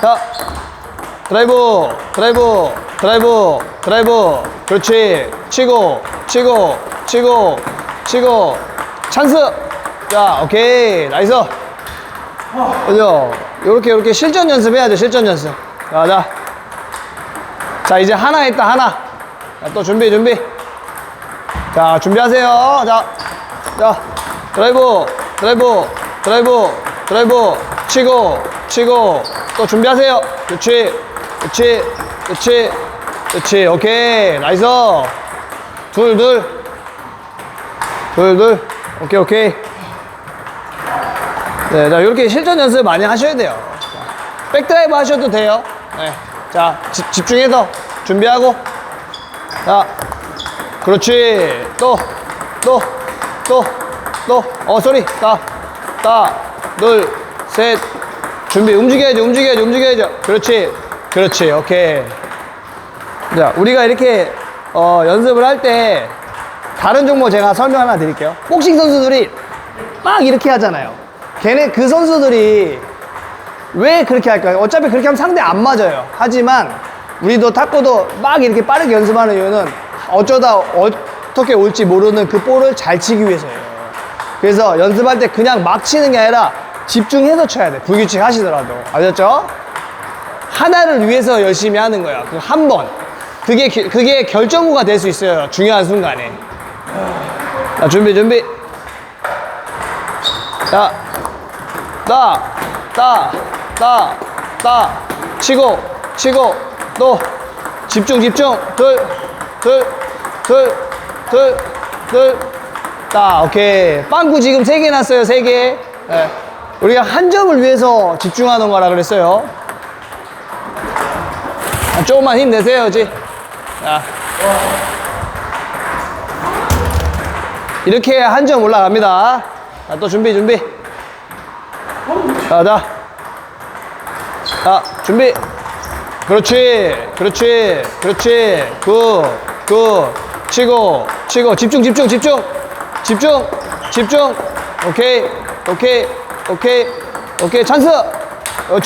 자, 드라이브, 드라이브, 드라이브, 드라이브. 그렇지. 치고, 치고, 치고, 치고. 찬스. 자, 오케이. 나이스. 그죠? 요렇게, 요렇게 실전 연습해야죠, 실전 연습. 자, 자. 자, 이제 하나 했다, 하나. 자, 또 준비, 준비. 자, 준비하세요. 자, 자, 드라이브, 드라이브, 드라이브, 드라이브, 치고, 치고, 또 준비하세요. 그렇지, 그렇지, 그렇지, 그렇지, 오케이, 나이스. 둘, 둘, 둘, 둘, 오케이, 오케이. 네, 자, 이렇게 실전 연습 많이 하셔야 돼요. 자, 백드라이브 하셔도 돼요. 네, 자, 집, 집중해서 준비하고, 자, 그렇지. 또, 또, 또, 또. 어, 소리. 따, 따, 둘, 셋. 준비. 움직여야죠, 움직여야죠, 움직여야죠. 그렇지. 그렇지. 오케이. 자, 우리가 이렇게, 어, 연습을 할 때, 다른 종목 제가 설명 하나 드릴게요. 복싱 선수들이 막 이렇게 하잖아요. 걔네, 그 선수들이 왜 그렇게 할까요? 어차피 그렇게 하면 상대 안 맞아요. 하지만 우리도 탁구도 막 이렇게 빠르게 연습하는 이유는 어쩌다 어떻게 올지 모르는 그 볼을 잘 치기 위해서예요. 그래서 연습할 때 그냥 막 치는 게 아니라 집중해서 쳐야 돼. 불규칙 하시더라도. 아셨죠? 하나를 위해서 열심히 하는 거야. 그 한 번. 그게, 기- 그게 결정구가 될 수 있어요. 중요한 순간에. 자, 준비, 준비. 자, 따, 따, 따, 따, 치고, 치고, 또, 집중, 집중, 둘, 둘, 둘, 둘, 둘, 따, 오케이. 빵꾸 지금 세 개 났어요, 세 개. 예. 우리가 한 점을 위해서 집중하는 거라 그랬어요. 아, 조금만 힘내세요, 그지? 자. 이렇게 한 점 올라갑니다. 자, 또 준비, 준비. 자, 자. 자, 준비. 그렇지, 그렇지, 그렇지. 굿, 굿. 치고, 치고. 집중, 집중, 집중. 집중, 집중. 오케이, 오케이, 오케이, 오케이. 찬스.